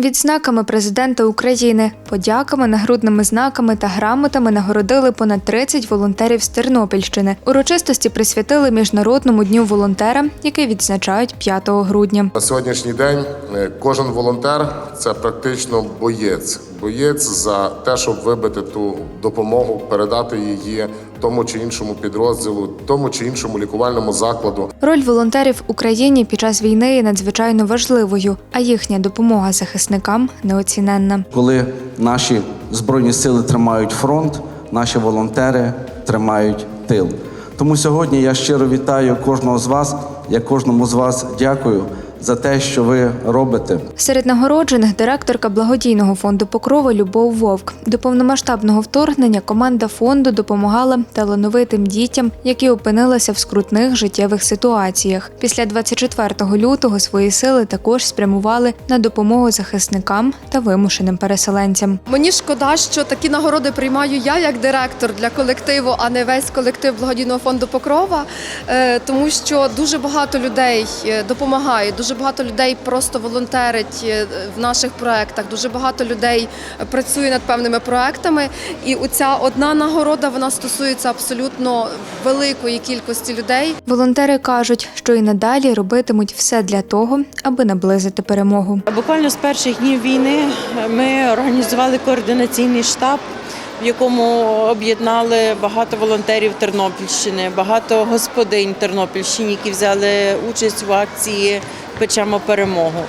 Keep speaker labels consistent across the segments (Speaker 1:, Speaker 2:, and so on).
Speaker 1: Відзнаками президента України, подяками, нагрудними знаками та грамотами нагородили понад 30 волонтерів з Тернопільщини. Урочистості присвятили міжнародному дню волонтера, який відзначають 5 грудня.
Speaker 2: На сьогоднішній день е, кожен волонтер це практично боєць. Боєць за те, щоб вибити ту допомогу, передати її тому чи іншому підрозділу, тому чи іншому лікувальному закладу.
Speaker 1: Роль волонтерів в Україні під час війни є надзвичайно важливою, а їхня допомога захисникам неоціненна.
Speaker 3: Коли наші збройні сили тримають фронт, наші волонтери тримають тил. Тому сьогодні я щиро вітаю кожного з вас. Я кожному з вас дякую за те, що ви робите.
Speaker 1: Серед нагороджених директорка благодійного фонду Покрова Любов Вовк. До повномасштабного вторгнення команда фонду допомагала талановитим дітям, які опинилися в скрутних життєвих ситуаціях. Після 24 лютого свої сили також спрямували на допомогу захисникам та вимушеним переселенцям.
Speaker 4: Мені шкода, що такі нагороди приймаю я як директор для колективу, а не весь колектив благодійного фонду Покрова, Е, тому що дуже багато людей е, допомагають, дуже багато людей просто волонтерить е, в наших проектах. Дуже багато людей працює над певними проектами. І оця одна нагорода вона стосується абсолютно великої кількості людей.
Speaker 1: Волонтери кажуть, що і надалі робитимуть все для того, аби наблизити перемогу.
Speaker 5: Буквально з перших днів війни ми організували координаційний штаб, якому об'єднали багато волонтерів Тернопільщини, багато господинь Тернопільщини, які взяли участь в акції Печемо перемогу.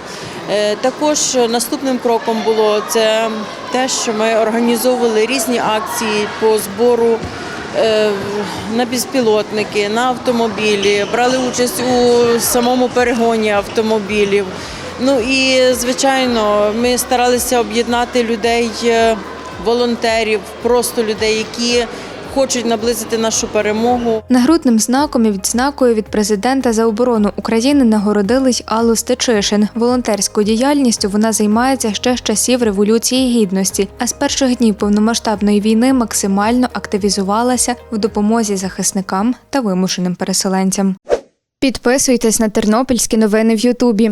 Speaker 5: Е, Також наступним кроком було це те, що ми організовували різні акції по збору е, на безпілотники, на автомобілі, брали участь у самому перегоні автомобілів. Ну і звичайно, ми старалися об'єднати людей, е, волонтерів, просто людей, які хочуть наблизити нашу перемогу.
Speaker 1: Нагрудним знаком і відзнакою від президента за оборону України нагородили й Аллу Стечишин. Волонтерською діяльністю вона займається ще з часів Революції Гідності, а з перших днів повномасштабної війни максимально активізувалася в допомозі захисникам та вимушеним переселенцям. Підписуйтесь на тернопільські новини в Ютубі.